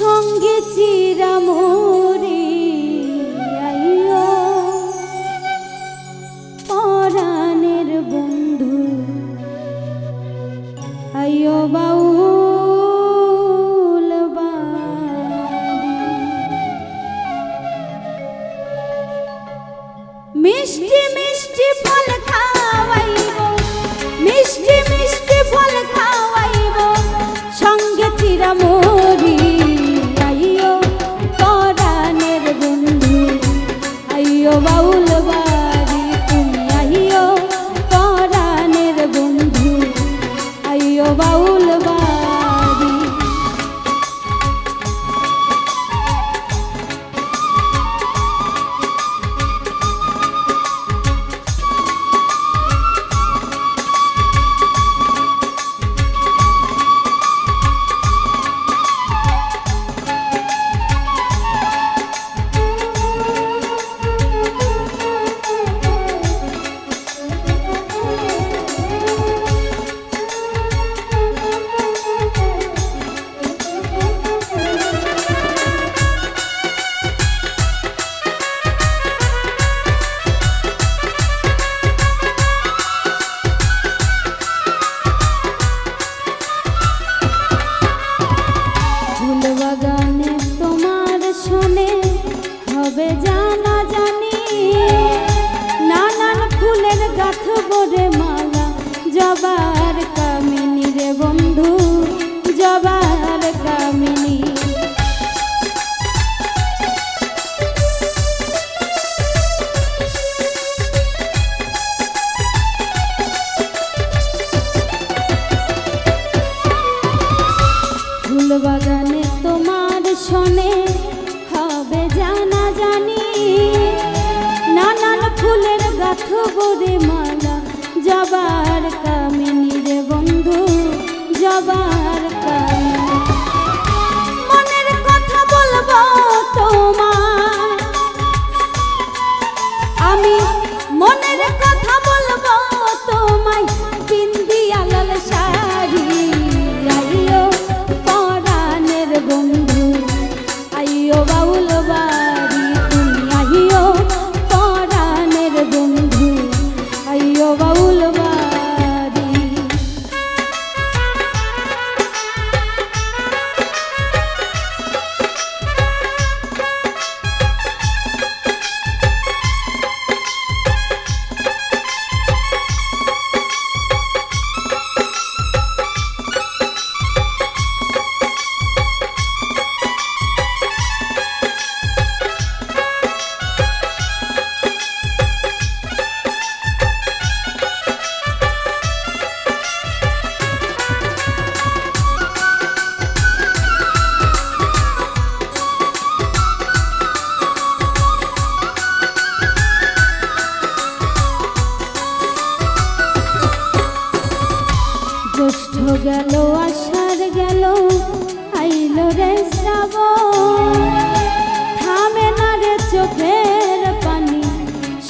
সঙ্গে চিরামরে পরাণের বন্ধু গোরে মালা যাবার কামিনী বন্ধু যাবার রে শ্রাব থামে না রে চোখের পানি।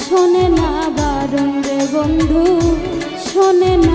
শোনে না বারণ রে বন্ধু শোনে না